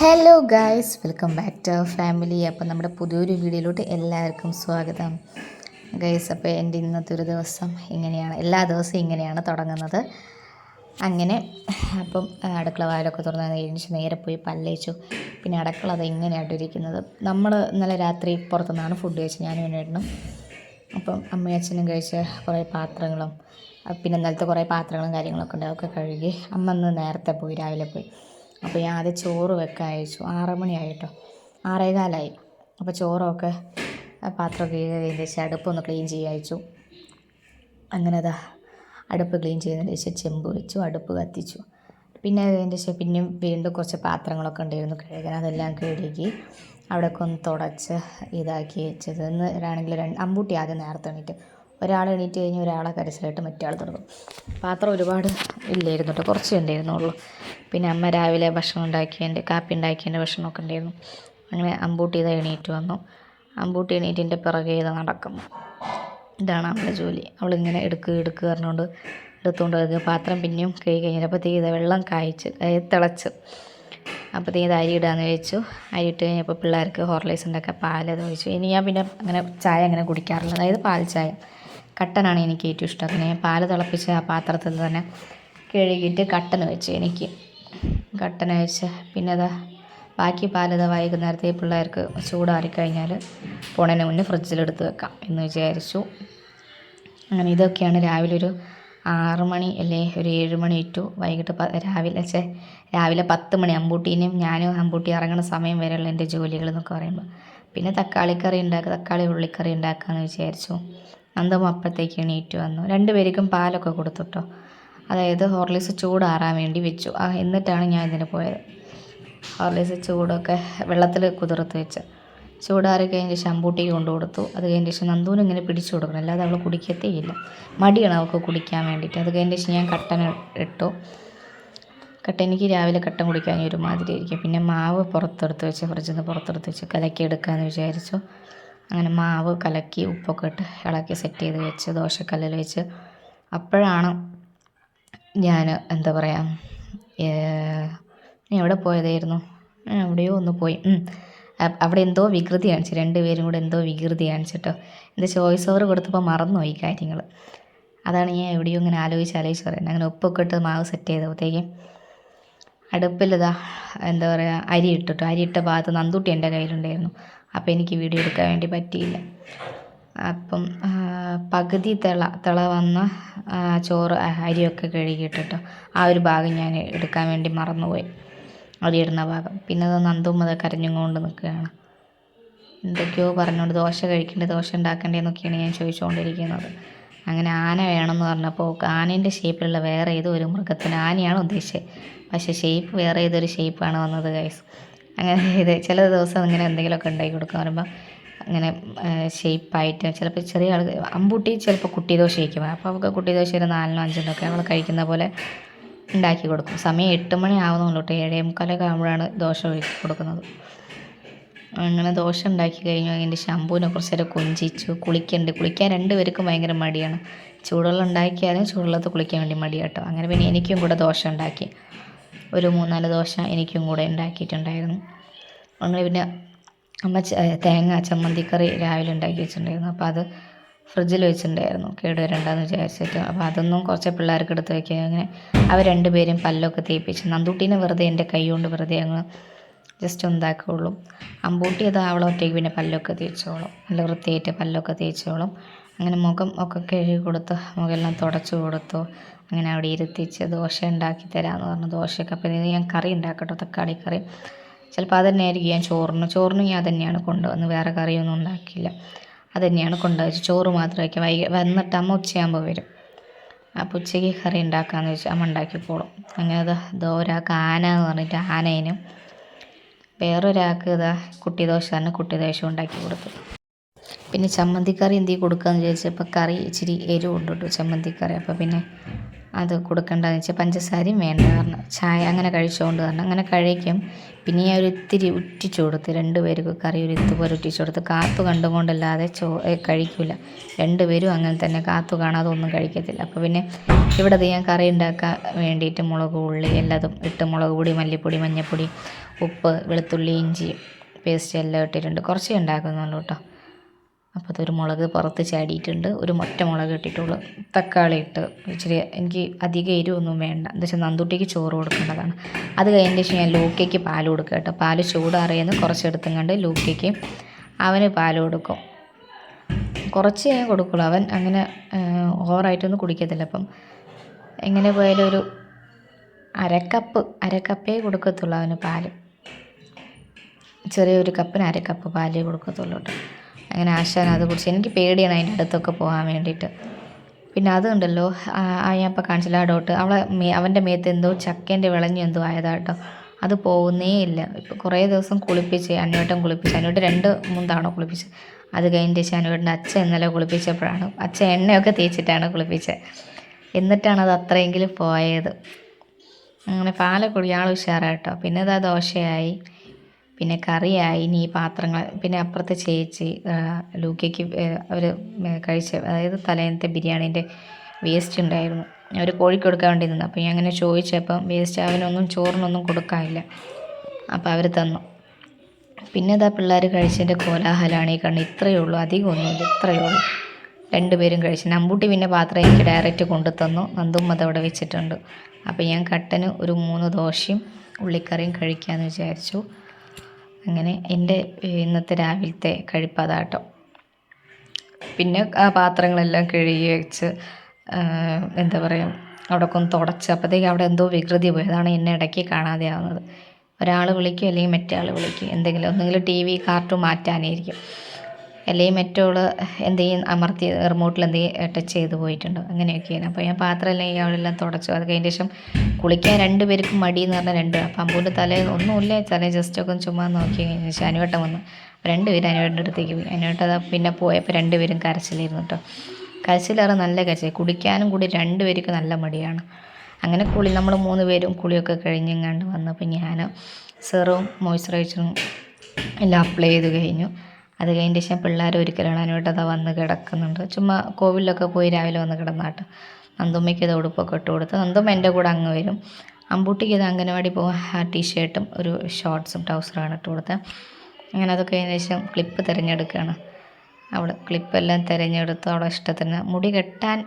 Hello guys welcome back to our family അപ്പോൾ നമ്മുടെ പുതിയൊരു വീഡിയോയിലോട്ട് എല്ലാവർക്കും സ്വാഗതം. ഗൈസ് അപ്പോൾ എന്റെ ഇന്നത്തെ ഒരു ദിവസം ഇങ്ങനെയാണ്. എല്ലാ ദിവസവും ഇങ്ങനെയാണ് തുടങ്ങുന്നത്. അങ്ങനെ അപ്പം അടുക്കള വായിലൊക്കെ തുറന്ന് കഴിഞ്ഞ് നേരെ പോയി പല്ലേച്ചു. പിന്നെ അടുക്കള അത് ഇങ്ങനെയായിട്ട് ഇരിക്കുന്നത്. നമ്മൾ ഇന്നലെ രാത്രി പുറത്തുനിന്നാണ് ഫുഡ് കഴിച്ചത്. ഞാനും വേണ്ടിയിരുന്നു അപ്പം അമ്മയും അച്ഛനും കഴിച്ച കുറേ പാത്രങ്ങളും പിന്നെ ഇന്നലത്തെ കുറേ പാത്രങ്ങളും കാര്യങ്ങളൊക്കെ ഉണ്ട്. അതൊക്കെ കഴുകി അമ്മ ഇന്ന് നേരത്തെ പോയി രാവിലെ പോയി. അപ്പോൾ ഞാൻ ആദ്യം ചോറ് വെക്കാൻ അയച്ചു ആറ് മണിയായി കേട്ടോ ആറേകാലായി. അപ്പോൾ ചോറൊക്കെ പാത്രമൊക്കെ കഴിഞ്ഞ ശേഷം അടുപ്പൊന്ന് ക്ലീൻ ചെയ്യാൻ അയച്ചു അങ്ങനെ അതാ അടുപ്പ് ക്ലീൻ ചെയ്തതിന് ശേഷം ചെമ്പ് വെച്ചു അടുപ്പ് കത്തിച്ചു. പിന്നെ അതിന്റെ ശേഷം പിന്നെയും വീണ്ടും കുറച്ച് പാത്രങ്ങളൊക്കെ ഉണ്ടായിരുന്നു കഴുകാൻ. അതെല്ലാം കഴുകി അവിടെയൊക്കെ ഒന്ന് തുടച്ച് ഇതാക്കി വെച്ചത്. എന്ന് ആണെങ്കിൽ രണ്ട് അമ്പൂട്ടി ആദ്യം നേരത്തെ എണീറ്റ് ഒരാൾ എണീറ്റ് കഴിഞ്ഞ് ഒരാളെ കരച്ചിലായിട്ട് മറ്റേ തുടങ്ങും. പാത്രം ഒരുപാട് ഇല്ലായിരുന്നു കേട്ടോ കുറച്ച് ഉണ്ടായിരുന്നുള്ളൂ. പിന്നെ അമ്മ രാവിലെ ഭക്ഷണം ഉണ്ടാക്കിയതിന്റെ കാപ്പി ഉണ്ടാക്കിയതിന്റെ ഭക്ഷണമൊക്കെ ഉണ്ടായിരുന്നു. അങ്ങനെ അമ്പൂട്ടി ഇതാ എണീറ്റ് വന്നു. അമ്പൂട്ടി എണീറ്റിന്റെ പിറകെ ഇത് നടക്കുന്നു. ഇതാണ് അവളുടെ ജോലി. അവളിങ്ങനെ എടുക്കുക എടുക്കുക പറഞ്ഞുകൊണ്ട് എടുത്തുകൊണ്ട് വരിക പാത്രം പിന്നെയും കഴുകി കഴിഞ്ഞപ്പോഴത്തേക്ക് ഇത് വെള്ളം കായ്ച്ച് തിളച്ച്. അപ്പോഴത്തേക്ക് ഇത് അരി ഇടാന്ന് ചോദിച്ചു അരി ഇട്ട് കഴിഞ്ഞപ്പോൾ പിള്ളേർക്ക് ഹോർലൈസ് ഉണ്ടാക്കുക പാൽ അത് ചോദിച്ചു ഇനി ഞാൻ പിന്നെ അങ്ങനെ ചായ അങ്ങനെ കുടിക്കാറില്ല. അതായത് പാൽ ചായ കട്ടനാണ് എനിക്ക് ഏറ്റവും ഇഷ്ടം. അതിനെ പാൽ തിളപ്പിച്ച് ആ പാത്രത്തിൽ തന്നെ കഴുകിയിട്ട് കട്ടൻ വെച്ച് എനിക്ക് കട്ടൻ വെച്ച് പിന്നെ അതാ ബാക്കി പാലത വൈകുന്നേരത്തെ പിള്ളേർക്ക് ചൂടാറിക്കഴിഞ്ഞാൽ പോണേന് മുന്നേ ഫ്രിഡ്ജിലെടുത്ത് വെക്കാം എന്ന് വിചാരിച്ചു. അങ്ങനെ ഇതൊക്കെയാണ് രാവിലെ ഒരു ആറ് മണി അല്ലേ ഒരു ഏഴ് മണി ടു വൈകിട്ട് രാവിലെ ചേ രാവിലെ പത്ത് മണി അമ്പൂട്ടീനും ഞാനും അമ്പൂട്ടി ഇറങ്ങുന്ന സമയം വരെയുള്ള എന്റെ ജോലികൾ എന്നൊക്കെ പറയുമ്പോൾ. പിന്നെ തക്കാളിക്കറി ഉണ്ടാക്കുക തക്കാളി ഉള്ളിക്കറി ഉണ്ടാക്കാമെന്ന് വിചാരിച്ചു. നന്ദം അപ്പോഴത്തേക്ക് എണീറ്റ് വന്നു. രണ്ട് പേർക്കും പാലൊക്കെ കൊടുത്തുട്ടോ. അതായത് ഹോർലിക്സ് ചൂടാറാൻ വേണ്ടി വെച്ചു. ആ എന്നിട്ടാണ് ഞാൻ ഇതിന് പോയത്. ഹോർലിക്സ് ചൂടൊക്കെ വെള്ളത്തിൽ കുതിർത്ത് വെച്ച്. ചൂടാറി കഴിഞ്ഞ ശേഷം അമ്പൂട്ടിക്ക് കൊണ്ടു കൊടുത്തു. അത് കഴിഞ്ഞ ശേഷം നന്ദൂന് ഇങ്ങനെ പിടിച്ചു കൊടുക്കണം. അല്ലാതെ അവൾ കുടിക്കത്തേ ഇല്ല. മടിയാണ് അവൾക്ക് കുടിക്കാൻ വേണ്ടിയിട്ട്. അത് കഴിഞ്ഞ ശേഷം ഞാൻ കട്ടൻ ഇട്ടു. കട്ടൻ എനിക്ക് രാവിലെ കട്ടൻ കുടിക്കാൻ ഒരുമാതിരി ആയിരിക്കും. പിന്നെ മാവ് പുറത്തെടുത്ത് വെച്ച് ഫ്രിഡ്ജിൽ നിന്ന് പുറത്തെടുത്ത് വെച്ച് കലക്കി എടുക്കാമെന്ന് വിചാരിച്ചു. അങ്ങനെ മാവ് കലക്കി ഉപ്പൊക്കെ ഇട്ട് ഇളക്കി സെറ്റ് ചെയ്ത് വെച്ച് ദോശക്കല്ലിൽ വെച്ച്. അപ്പോഴാണ് ഞാൻ എന്താ പറയുക എവിടെ പോയതായിരുന്നു? എവിടെയോ ഒന്ന് പോയി. അവിടെ എന്തോ വികൃതി കാണിച്ചു രണ്ടുപേരും കൂടെ എന്തോ വികൃതി കാണിച്ചിട്ടോ. എന്റെ ചോയ്സ് ഓവർ കൊടുത്തപ്പോൾ മറന്നുപോയി കാര്യങ്ങൾ അതാണ് ഞാൻ എവിടെയോ ഇങ്ങനെ ആലോചിച്ച് ആലോചിച്ച് പറയുന്നത്. അങ്ങനെ ഉപ്പൊക്കെ ഇട്ട് മാവ് സെറ്റ് ചെയ്തപ്പോഴത്തേക്കും അടുപ്പിലിതാ എന്താ പറയുക അരി ഇട്ടിട്ടു. അരി ഇട്ട ഭാഗത്ത് നന്തുട്ടി എന്റെ കയ്യിലുണ്ടായിരുന്നു. എനിക്ക് വീഡിയോ എടുക്കാൻ വേണ്ടി പറ്റിയില്ല. അപ്പം പകുതി തിള തിള വന്ന ചോറ് അരിയൊക്കെ കഴുകിയിട്ടിട്ടോ ആ ഒരു ഭാഗം ഞാൻ എടുക്കാൻ വേണ്ടി മറന്നുപോയി. അരിയിടുന്ന ഭാഗം. പിന്നെ അത് നന്ദും അത് കരഞ്ഞും കൊണ്ട് നിൽക്കുകയാണ്. എന്തൊക്കെയോ പറഞ്ഞുകൊണ്ട് ദോശ കഴിക്കേണ്ടത് ദോശ ഉണ്ടാക്കണ്ടേ എന്നൊക്കെയാണ് ഞാൻ ചോദിച്ചുകൊണ്ടിരിക്കുന്നത്. അങ്ങനെ ആന വേണമെന്ന് പറഞ്ഞപ്പോൾ ആനേന്റെ ഷേപ്പിലുള്ള വേറെ ഏതോ ഒരു മൃഗത്തിന് ആനയാണ് ഉദ്ദേശിച്ചത്. പക്ഷേ ഷേപ്പ് വേറെ ഏതൊരു ഷേപ്പാണ് വന്നത് ഗൈസ് അങ്ങനെ ഇത് ചില ദിവസം ഇങ്ങനെ എന്തെങ്കിലുമൊക്കെ ഉണ്ടാക്കി കൊടുക്കാൻ പറയുമ്പോൾ അങ്ങനെ ഷേപ്പായിട്ട് ചിലപ്പോൾ ചെറിയ ആൾ അമ്പൂട്ടി ചിലപ്പോൾ കുട്ടി ദോശയ്ക്കും അപ്പോൾ അവൾക്ക് കുട്ടി ദോശ ഒരു നാലിനോ അഞ്ചിനോ ഒക്കെ അവൾ കഴിക്കുന്ന പോലെ ഉണ്ടാക്കി കൊടുക്കും. സമയം എട്ട് മണി ആവുന്നുള്ളൂ ഏഴേ മുക്കാലൊക്കെ ആകുമ്പോഴാണ് ദോശ ഒഴിച്ച് കൊടുക്കുന്നത്. അങ്ങനെ ദോശ ഉണ്ടാക്കി കഴിഞ്ഞു. അതിന്റെ ശമ്പൂവിനെ കുറച്ച് നേരം കൊഞ്ചിച്ചു. കുളിക്കണ്ട്. കുളിക്കാൻ രണ്ടുപേർക്കും ഭയങ്കര മടിയാണ്. ചൂടുവെള്ളം ഉണ്ടാക്കിയാലും ചൂടുവെള്ളത്ത് കുളിക്കാൻ വേണ്ടി മടി കേട്ടോ അങ്ങനെ പിന്നെ എനിക്കും കൂടെ ദോശ ഉണ്ടാക്കി. ഒരു മൂന്നാൽ ദോശ എനിക്കും കൂടെ ഉണ്ടാക്കിയിട്ടുണ്ടായിരുന്നു. അങ്ങനെ പിന്നെ അമ്മ തേങ്ങ ചമ്മന്തിക്കറി രാവിലെ ഉണ്ടാക്കി വെച്ചിട്ടുണ്ടായിരുന്നു. അപ്പോൾ അത് ഫ്രിഡ്ജിൽ വെച്ചിട്ടുണ്ടായിരുന്നു. കേടുവരണ്ടെന്ന് വിചാരിച്ചിട്ട്. അപ്പോൾ അതൊന്നും കുറച്ച് പിള്ളേർക്ക് എടുത്ത് വയ്ക്കുക അങ്ങനെ അവർ രണ്ടുപേരും പല്ലൊക്കെ തേപ്പിച്ച് നന്ദൂട്ടീനെ വെറുതെ എന്റെ കൈ കൊണ്ട് വെറുതെ അങ്ങ് ജസ്റ്റ് ഉണ്ടാക്കുകയുള്ളൂ അമ്പൂട്ടി അത് അവളൊറ്റയ്ക്ക് പിന്നെ പല്ലൊക്കെ തേച്ചോളും. നല്ല വൃത്തിയായിട്ട് പല്ലൊക്കെ തേച്ചോളും. അങ്ങനെ മുഖം ഒക്കെ കഴുകി കൊടുത്ത് മുഖമെല്ലാം തുടച്ചു കൊടുത്തു. അങ്ങനെ അവിടെ ഇരുത്തിച്ച് ദോശ ഉണ്ടാക്കി തരാമെന്ന് പറഞ്ഞു. ദോശയൊക്കെ അപ്പം ഞാൻ കറി ഉണ്ടാക്കട്ടോ തക്കാളി കറി. ചിലപ്പോൾ അത് തന്നെയായിരിക്കും ഞാൻ ചോറിന്. ചോറിന് ഞാൻ തന്നെയാണ് കൊണ്ടുവന്ന് വേറെ കറിയൊന്നും ഉണ്ടാക്കിയില്ല. അത് തന്നെയാണ് കൊണ്ടുവച്ച് ചോറ് മാത്രമാക്കി വൈകി വന്നിട്ട് അമ്മ ഉച്ചയാകുമ്പോൾ വരും. അപ്പോൾ ഉച്ചയ്ക്ക് കറി ഉണ്ടാക്കാമെന്ന് വെച്ചാൽ അമ്മ ഉണ്ടാക്കിക്കോളും. അങ്ങനെ അത് ദോരാക്ക് ആന എന്ന് പറഞ്ഞിട്ട് ആനേനും വേറൊരാൾക്ക് ഇതാ കുട്ടി ദോശ തന്നെ കുട്ടി ദോശ ഉണ്ടാക്കി കൊടുത്തു. പിന്നെ ചമ്മന്തിക്കറി എന്ത് കൊടുക്കാമെന്ന് ചോദിച്ചപ്പോൾ കറി ഇച്ചിരി എരിവ് ഉണ്ട് കേട്ടോ ചമ്മന്തിക്കറി. അപ്പോൾ പിന്നെ അത് കൊടുക്കേണ്ടതെന്ന് വെച്ചാൽ പഞ്ചസാരയും വേണ്ട കാരണം ചായ അങ്ങനെ കഴിച്ചുകൊണ്ട് കാരണം അങ്ങനെ കഴിക്കും. പിന്നെ ഞാൻ ഒരു ഇത്തിരി ഉറ്റിച്ചു കൊടുത്ത് രണ്ട് പേർക്ക് കറി ഒരു ഇതുപോലെ ഉറ്റിച്ചു കൊടുത്ത് കാത്തു കണ്ടുകൊണ്ടല്ലാതെ ചോ കഴിക്കില്ല രണ്ടുപേരും അങ്ങനെ തന്നെ കാത്തു കാണാതെ ഒന്നും കഴിക്കത്തില്ല. അപ്പോൾ പിന്നെ ഇവിടെ ഞാൻ കറി ഉണ്ടാക്കാൻ വേണ്ടിയിട്ട് മുളക് ഉള്ളി എല്ലാതും ഇട്ട് മുളക് പൊടി മല്ലിപ്പൊടി മഞ്ഞൾപ്പൊടി ഉപ്പ് വെളുത്തുള്ളി ഇഞ്ചി പേസ്റ്റ് എല്ലാം ഇട്ടിട്ടുണ്ട്. കുറച്ചേ ഉണ്ടാക്കുന്നുള്ളൂ കേട്ടോ. അപ്പോൾ അതൊരു മുളക് പുറത്ത് ചാടിയിട്ടുണ്ട്. ഒരു ഒറ്റ മുളക് ഇട്ടിട്ടുള്ളൂ. തക്കാളി ഇട്ട് ഇച്ചിരി എനിക്ക് അധികം എരിവൊന്നും വേണ്ട. എന്താ വെച്ചാൽ നന്തുട്ടിക്ക് ചോറ് കൊടുക്കേണ്ടതാണ്. അത് കഴിഞ്ഞതിന് ശേഷം ഞാൻ ലൂക്കയ്ക്ക് പാൽ കൊടുക്കുക കേട്ടോ. പാൽ ചൂടാറിയെന്ന് കുറച്ചെടുത്തും കണ്ട് ലൂക്കയ്ക്ക് അവന് പാൽ കൊടുക്കും. കുറച്ച് ഞാൻ കൊടുക്കുള്ളൂ. അവൻ അങ്ങനെ ഓവറായിട്ടൊന്നും കുടിക്കത്തില്ല. അപ്പം എങ്ങനെ പോയാലും ഒരു അരക്കപ്പ് അരക്കപ്പേ കൊടുക്കത്തുള്ളൂ അവന് പാൽ. ചെറിയൊരു കപ്പിന് അരക്കപ്പ് കപ്പ് പാലേ കൊടുക്കത്തുള്ളൂ കേട്ടോ. അങ്ങനെ ആശാൻ അത് കുടിച്ച് എനിക്ക് പേടിയാണ് അതിന്റെ അടുത്തൊക്കെ പോകാൻ വേണ്ടിയിട്ട്. പിന്നെ അതുണ്ടല്ലോ ഞാൻ ഇപ്പോൾ കാണിച്ചില്ല ആ ഡോട്ട്. അവളെ മേ അവന്റെ മേത്ത് എന്തോ ചക്കേന്റെ വിളഞ്ഞു എന്തോ ആയതാട്ടോ. അത് പോകുന്നേ ഇല്ല. ഇപ്പോൾ കുറേ ദിവസം കുളിപ്പിച്ച് അനുവേട്ടൻ കുളിപ്പിച്ച് അനുവേട്ടൻ രണ്ട് മൂന്ന് തവണ കുളിപ്പിച്ച് അത് കഴിഞ്ഞിട്ട് ശേഷം അനുവേട്ടന്റെ അച്ഛൻ ഇന്നലെ കുളിപ്പിച്ചപ്പോഴാണ്. അച്ഛൻ എണ്ണയൊക്കെ തേച്ചിട്ടാണ് കുളിപ്പിച്ചത്. എന്നിട്ടാണ് അത് അത്രയെങ്കിലും പോയത്. അങ്ങനെ പാലക്കുടി കുടി ആൾ ഉഷാറായിട്ടോ. പിന്നെ അതാ ദോശയായി. പിന്നെ കറിയായി ഇനി ഈ പാത്രങ്ങൾ പിന്നെ അപ്പുറത്തെ ചേച്ചി ലൂക്കയ്ക്ക് അവർ കഴിച്ച അതായത് തലേന്നത്തെ ബിരിയാണീന്റെ വേസ്റ്റ് ഉണ്ടായിരുന്നു. അവർ കോഴിക്ക് കൊടുക്കാൻ വേണ്ടി നിന്നു. അപ്പോൾ ഞാൻ അങ്ങനെ ചോദിച്ചപ്പം വേസ്റ്റ് അവനൊന്നും ചോറിനൊന്നും കൊടുക്കാനില്ല. അപ്പോൾ അവർ തന്നു. പിന്നെ ഇതാ പിള്ളേർ കഴിച്ചതിന്റെ കോലാഹലമാണ് ഈ കണ്ണ് ഇത്രയേ ഉള്ളൂ. അധികം ഒന്നുമില്ല. ഇത്രയേ ഉള്ളൂ. രണ്ടുപേരും കഴിച്ചു. നമ്പൂട്ടി പിന്നെ പാത്രം എനിക്ക് ഡയറക്റ്റ് കൊണ്ടു തന്നു. നന്ദും അത് അവിടെ വെച്ചിട്ടുണ്ട്. അപ്പോൾ ഞാൻ കട്ടന് ഒരു മൂന്ന് ദോശയും ഉള്ളിക്കറിയും കഴിക്കാമെന്ന് വിചാരിച്ചു. അങ്ങനെ എന്റെ ഇന്നത്തെ രാവിലത്തെ കഴിപ്പ് പിന്നെ ആ പാത്രങ്ങളെല്ലാം കഴുകി വെച്ച് എന്താ പറയുക അവിടെ ഒന്ന് തുടച്ച്. അപ്പോഴത്തേക്ക് അവിടെ എന്തോ വികൃതി പോയി. അതാണ് എന്നെ ഇടയ്ക്ക് കാണാതെ ആവുന്നത്. ഒരാൾ വിളിക്കും അല്ലെങ്കിൽ മറ്റേ ആൾ വിളിക്കും. എന്തെങ്കിലും ഒന്നെങ്കിലും ടി വി കാർട്ടൂൺ മാറ്റാനായിരിക്കും. അല്ലെങ്കിൽ മറ്റോൾ എന്തെങ്കിലും അമർത്തി റിമോട്ടിൽ എന്തെങ്കിലും ടച്ച് ചെയ്ത് പോയിട്ടുണ്ട്? അങ്ങനെയൊക്കെയാണ്. അപ്പോൾ ഞാൻ പാത്രം അല്ലെങ്കിൽ അവിടെല്ലാം തുടച്ചു. അത് കഴിഞ്ഞ ശേഷം കുളിക്കാൻ രണ്ട് പേർക്കും മടി എന്ന് പറഞ്ഞാൽ രണ്ട് അപ്പം അമ്പൂന്റെ തലേ ഒന്നുമില്ല തലേ ജസ്റ്റ് ഒക്കെ ചുമ്മാ നോക്കി കഴിഞ്ഞ ശേഷം അനുവട്ടം വന്നു. അപ്പോൾ രണ്ടുപേരും അനുവേട്ടന്റെ അടുത്തേക്ക് പോയി. അനുവേട്ടം പിന്നെ പോയപ്പോൾ രണ്ട് രണ്ടുപേരും കരച്ചിലായിരുന്നു കേട്ടോ. കരച്ചിലേറെ നല്ല കരച്ചിൽ. കുടിക്കാനും കൂടി രണ്ട് രണ്ടുപേർക്ക് നല്ല മടിയാണ്. അങ്ങനെ കുളി നമ്മൾ മൂന്ന് പേരും കുളിയൊക്കെ കഴിഞ്ഞെങ്ങാണ്ട് വന്നപ്പോൾ ഞാൻ സെറും മോയ്സ്ചറൈസറും എല്ലാം അപ്ലൈ ചെയ്ത് കഴിഞ്ഞു. അത് കഴിഞ്ഞ ശേഷം പിള്ളേർ ഒരിക്കലാണ് അതിനോട്ട് അതാ വന്ന് കിടക്കുന്നുണ്ട്. ചുമ്മാ കോവിലൊക്കെ പോയി രാവിലെ വന്ന് കിടന്നാട്ട്. നന്ദുമ്മയ്ക്ക് ഇത് ഉടുപ്പൊക്കെ ഇട്ട് കൊടുത്ത്. നന്ദുമ്മ എന്റെ കൂടെ അങ്ങ് വരും. അമ്പൂട്ടിക്ക് ഇത് അംഗനവാടി പോകാൻ ടീഷർട്ടും ഒരു ഷോർട്ട്സും ട്രൗസറാണ് ഇട്ട് കൊടുത്തത് അങ്ങനെ അതൊക്കെ കഴിഞ്ഞ ശേഷം ക്ലിപ്പ് തിരഞ്ഞെടുക്കുകയാണ്. അവിടെ ക്ലിപ്പെല്ലാം തിരഞ്ഞെടുത്ത് അവിടെ ഇഷ്ടത്തിന് മുടി കെട്ടാൻ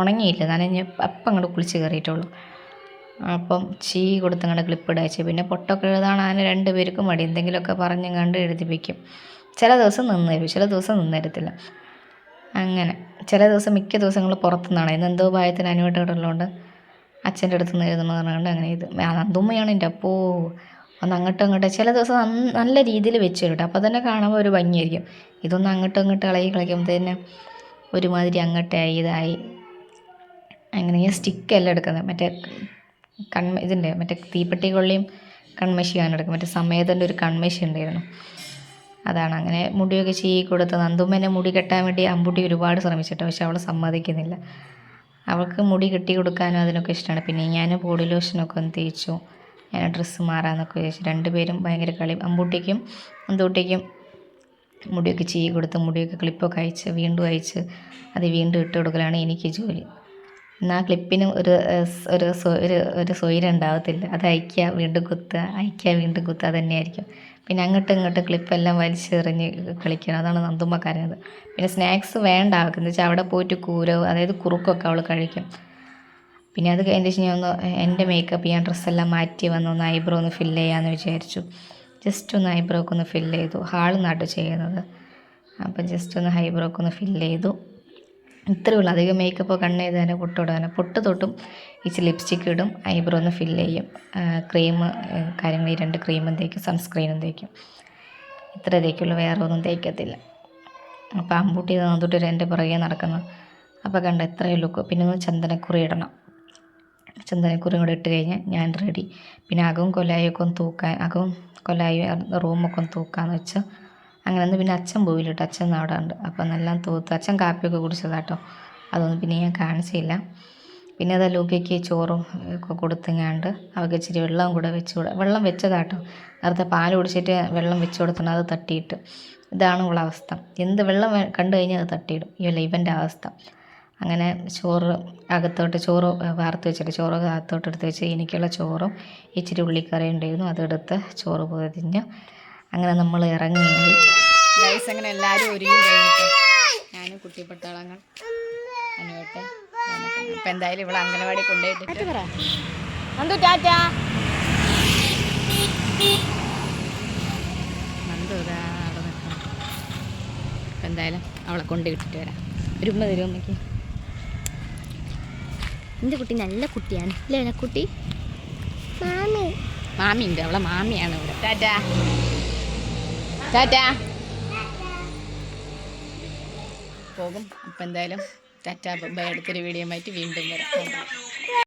ഉണങ്ങിയില്ല. നനഞ്ഞ് അപ്പം അങ്ങോട്ട് കുളിച്ച് കയറിയിട്ടുള്ളൂ. അപ്പം ചീ കൊടുത്തങ്ങോട്ട് ക്ലിപ്പ് ഇടച്ച് പിന്നെ പൊട്ടൊക്കെ എഴുതാണ് അതിന് രണ്ട് പേർക്കും മടി. എന്തെങ്കിലുമൊക്കെ പറഞ്ഞും കണ്ട് എഴുതിപ്പിക്കും. ചില ദിവസം നിന്ന് തരും ചില ദിവസം നിന്ന് തരത്തില്ല അങ്ങനെ. ചില ദിവസം മിക്ക ദിവസങ്ങൾ പുറത്തുനിന്നാണ്. ഇന്ന് എന്തോ ഭയത്തിന് ഉള്ളതുകൊണ്ട് അച്ഛന്റെ അടുത്ത് നിന്ന് എഴുതുന്നു പറഞ്ഞുകൊണ്ട് അങ്ങനെ ഇത്. നന്ദുമ്മയാണ് എന്റെ അപ്പോ. ഒന്ന് അങ്ങോട്ടും ഇങ്ങോട്ടും ചില ദിവസം നല്ല രീതിയിൽ വെച്ച് തരും അപ്പോൾ തന്നെ കാണുമ്പോൾ ഒരു ഭംഗിയായിരിക്കും. ഇതൊന്ന് അങ്ങോട്ടും ഇങ്ങോട്ടും ഇളകി കളിക്കുമ്പോഴത്തേന് ഒരുമാതിരി അങ്ങോട്ടായി ഇതായി. അങ്ങനെ ഞാൻ സ്റ്റിക്കെല്ലാം എടുക്കുന്നത്. മറ്റേ കൺ ഇതിന്റെ മറ്റേ തീപ്പെട്ടി കൊള്ളിയും കൺമഷിയാണ് എടുക്കുന്നത്. മറ്റേ സമയത്തിന്റെ ഒരു കൺമഷി ഉണ്ടായിരുന്നു. അതാണ്. അങ്ങനെ മുടിയൊക്കെ ചീകി കൊടുത്ത് നന്ദുമ്മേനെ മുടി കെട്ടാൻ വേണ്ടി അമ്പുട്ടി ഒരുപാട് ശ്രമിച്ചിട്ട് പക്ഷെ അവൾ സമ്മതിക്കുന്നില്ല. അവൾക്ക് മുടി കെട്ടി കൊടുക്കാനും അതിനൊക്കെ ഇഷ്ടമാണ്. പിന്നെ ഞാൻ ബോഡി ലോഷനൊക്കെ ഒന്ന് തേച്ചു. ഞാൻ ഡ്രസ്സ് മാറാമെന്നൊക്കെ വിചാരിച്ചു രണ്ടുപേരും ഭയങ്കര കളി. അമ്പുട്ടിക്കും നന്ദൂട്ടിക്കും മുടിയൊക്കെ ചീ കൊടുത്ത് മുടിയൊക്കെ ക്ലിപ്പൊക്കെ അയച്ച് വീണ്ടും അയച്ച് അത് വീണ്ടും ഇട്ട് കൊടുക്കലാണ് എനിക്ക് ജോലി. എന്നാൽ ആ ക്ലിപ്പിന് ഒരു ഒരു ഒരു സ്വൈരം ഉണ്ടാവത്തില്ല. അത് അയക്കുക വീണ്ടും കുത്തുക അയക്കുക വീണ്ടും കുത്തുക തന്നെയായിരിക്കും. പിന്നെ അങ്ങോട്ടും ഇങ്ങോട്ടും ക്ലിപ്പെല്ലാം വലിച്ചെറിഞ്ഞ് കളിക്കണം. അതാണ് നന്ദുമ്മ കരഞ്ഞത് പിന്നെ സ്നാക്സ് വേണ്ട അവൾക്ക്. എന്ന് വെച്ചാൽ അവിടെ പോയിട്ട് കൂരവ് അതായത് കുറുക്കൊക്കെ അവൾ കഴിക്കും. പിന്നെ അത് കഴിഞ്ഞ ഞാൻ ഒന്ന് എന്റെ മേക്കപ്പ് ഞാൻ ഡ്രസ്സെല്ലാം മാറ്റി വന്ന് ഒന്ന് ഐബ്രോ ഒന്ന് ഫില്ല് ചെയ്യാമെന്ന് വിചാരിച്ചു. ജസ്റ്റ് ഒന്ന് ഐബ്രോക്ക് ഒന്ന് ഫില്ല് ചെയ്തു. ഹാൾ നിന്നാട്ടോ ചെയ്യുന്നത് അപ്പം ജസ്റ്റ് ഒന്ന് ഐബ്രോ ഒന്ന് ഫില്ല് ചെയ്തു. ഇത്രയേ ഉള്ളൂ. അധികം മേക്കപ്പ് കണ്ണ് ചെയ്താൽ പൊട്ടിടാൻ പൊട്ട് തൊട്ടും ഇച്ചിരി ലിപ്സ്റ്റിക്ക് ഇടും ഐബ്രോ ഒന്ന് ഫില്ല് ചെയ്യും. ക്രീം കാര്യങ്ങൾ ഈ രണ്ട് ക്രീമും തേക്കും സൺസ്ക്രീനും തേക്കും. ഇത്ര തേക്കുള്ളൂ. വേറെ ഒന്നും തേക്കത്തില്ല. അപ്പോൾ അമ്പൂട്ടി നന്ദൂട്ടി എന്റെ പുറകെ നടക്കുന്നു. അപ്പോൾ കണ്ട എത്രയോ ലുക്ക് പിന്നെ ഒന്ന് ചന്ദനക്കുറി ഇടണം. ചന്ദനക്കുറി കൂടെ ഇട്ട് കഴിഞ്ഞാൽ ഞാൻ റെഡി പിന്നെ അകവും കൊലായൊക്കെ ഒന്ന് തൂക്കാൻ അകവും കൊലായും റൂമൊക്കെ ഒന്ന് തൂക്കാന്ന് വെച്ച് അങ്ങനെ ഒന്ന് പിന്നെ അച്ഛൻ പോയില്ല കേട്ടോ അച്ഛൻ അവിടെ ഉണ്ട്. അപ്പോൾ നല്ല തൂത്ത് അച്ഛൻ കാപ്പിയൊക്കെ കുടിച്ചതാട്ടോ. അതൊന്നും പിന്നെ ഞാൻ കാണിച്ചില്ല. പിന്നെ അത് ലൂക്കയ്ക്ക് ചോറും ഒക്കെ കൊടുത്തങ്ങാണ്ട് അവൾക്ക് ഇച്ചിരി വെള്ളം കൂടെ വെച്ച് കൂടെ വെള്ളം വെച്ചതാട്ടോ. നേരത്തെ പാൽ കുടിച്ചിട്ട് വെള്ളം വെച്ച് കൊടുത്തിട്ട് അത് തട്ടിയിട്ട്. ഇതാണ് ഉള്ള അവസ്ഥ. എന്ത് വെള്ളം കണ്ടു കഴിഞ്ഞാൽ അത് തട്ടിയിടും. ഈ ഇവന്റെ അവസ്ഥ. അങ്ങനെ ചോറ് അകത്തോട്ട് ചോറ് വാർത്ത് വെച്ചിട്ട് ചോറ് അകത്തോട്ട് എടുത്ത് വെച്ച് എനിക്കുള്ള ചോറും ഇച്ചിരി ഉള്ളിക്കറി ഉണ്ടായിരുന്നു. അതെടുത്ത് ചോറ് പൊതിഞ്ഞ് അങ്ങനെ നമ്മൾ ഇറങ്ങി. ഗൈസ് അങ്ങനെ എല്ലാവരും ഒരുങ്ങി കഴിഞ്ഞിട്ട് ഞാനും കുട്ടിപ്പട്ടാളങ്ങൾ അനുവട്ടെ അപ്പം എന്തായാലും ഇവിടെ അംഗനവാടി കൊണ്ടുപോയിട്ട് നന്ദു ടാറ്റ. നന്ദു ഇതാ അവിടെ നിൽക്കണം അപ്പം എന്തായാലും അവളെ കൊണ്ടുവിട്ടിട്ട് വരാം. ഒരു ഉമ്മ തരും അമ്മയ്ക്ക് എന്റെ കുട്ടി നല്ല കുട്ടിയാണ്. അല്ലേ കുട്ടി മാമി മാമി ഉണ്ട്. അവളെ മാമിയാണ് ഇവിടെ. ടാറ്റ. ടാറ്റ. പോകും. അപ്പം എന്തായാലും ടാറ്റ അടുത്തൊരു വീഡിയോ ആയിട്ട് വീണ്ടും വരാം.